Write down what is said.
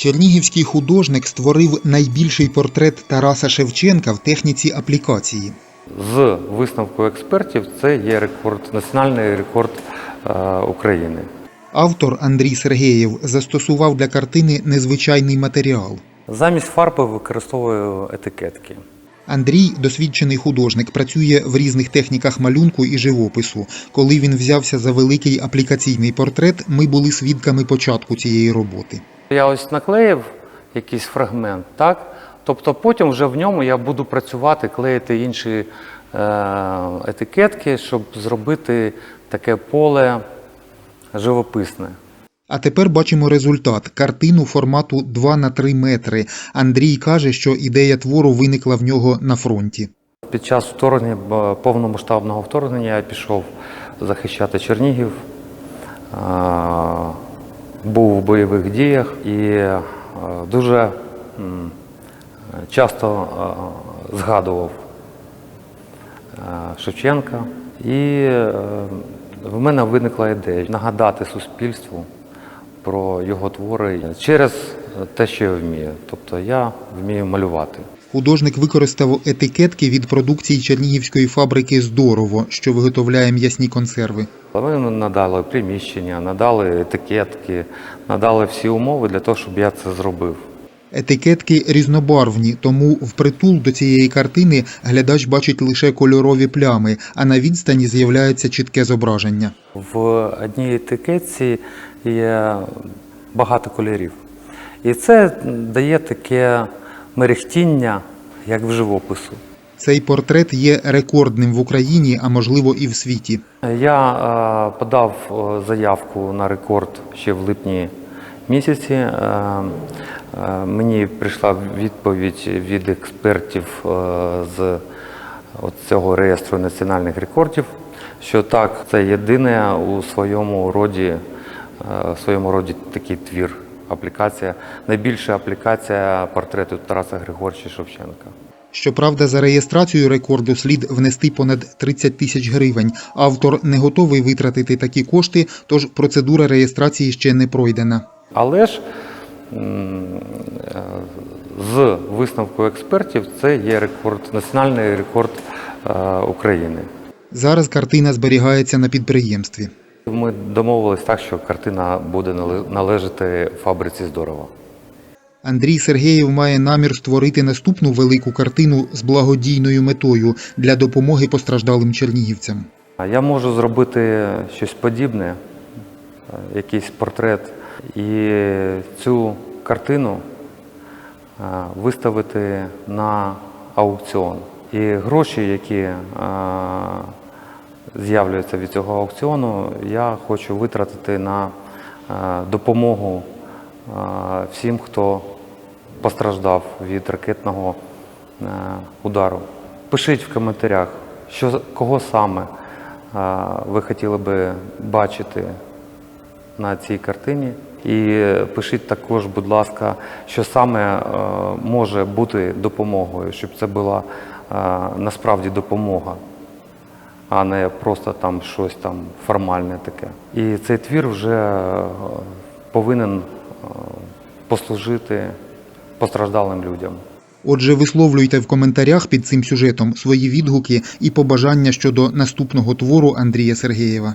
Чернігівський художник створив найбільший портрет Тараса Шевченка в техніці аплікації. З висновку експертів це є рекорд, національний рекорд е, України. Автор Андрій Сергеєв застосував для картини незвичайний матеріал. Замість фарби використовую етикетки. Андрій, досвідчений художник, працює в різних техніках малюнку і живопису. Коли він взявся за великий аплікаційний портрет, ми були свідками початку цієї роботи. Я ось наклеїв якийсь фрагмент, так? Тобто потім вже в ньому я буду працювати, клеїти інші е, етикетки, щоб зробити таке поле живописне. А тепер бачимо результат картину формату 2 на 3 метри. Андрій каже, що ідея твору виникла в нього на фронті. Під час вторгнення, повномасштабного вторгнення я пішов захищати Чернігів, був у бойових діях і е, дуже часто е, згадував е, Шевченка. І в мене виникла ідея нагадати суспільству про його твори через те, що я вмію. Тобто я вмію малювати. Художник використав етикетки від продукції чернігівської фабрики Здорово, що виготовляє м'ясні консерви. Ми надали приміщення, надали етикетки, надали всі умови для того, щоб я це зробив. Етикетки різнобарвні, тому впритул до цієї картини глядач бачить лише кольорові плями, а на відстані з'являється чітке зображення. В одній етикетці є багато кольорів. І це дає таке мерехтіння, як в живопису. Цей портрет є рекордним в Україні, а можливо і в світі. Я е, подав е, заявку на рекорд ще в липні місяці. Е, е, мені прийшла відповідь від експертів е, з от цього реєстру національних рекордів, що так, це єдине у своєму роді, е, в своєму роді такий твір. Аплікація, найбільша аплікація портрету Тараса Григоровича Шевченка. Щоправда, за реєстрацію рекорду слід внести понад 30 тисяч гривень. Автор не готовий витратити такі кошти, тож процедура реєстрації ще не пройдена. Але ж з висновку експертів це є рекорд, національний рекорд е, України. Зараз картина зберігається на підприємстві. Ми домовились так, що картина буде належати фабриці здорово. Андрій Сергеєв має намір створити наступну велику картину з благодійною метою для допомоги постраждалим чернігівцям. Я можу зробити щось подібне, е, якийсь портрет, і цю картину е, виставити на аукціон. І гроші, які е, з'являються від цього аукціону, я хочу витратити на е, допомогу е, всім, хто постраждав від ракетного е, удару. Пишіть в коментарях, що, кого саме ви хотіли би бачити на цій картині. І пишіть також, будь ласка, що саме може бути допомогою, щоб це була насправді допомога, а не просто там щось там формальне таке. І цей твір вже е, повинен е, послужити постраждалим людям. Отже, висловлюйте в коментарях під цим сюжетом свої відгуки і побажання щодо наступного твору Андрія Сергеєва.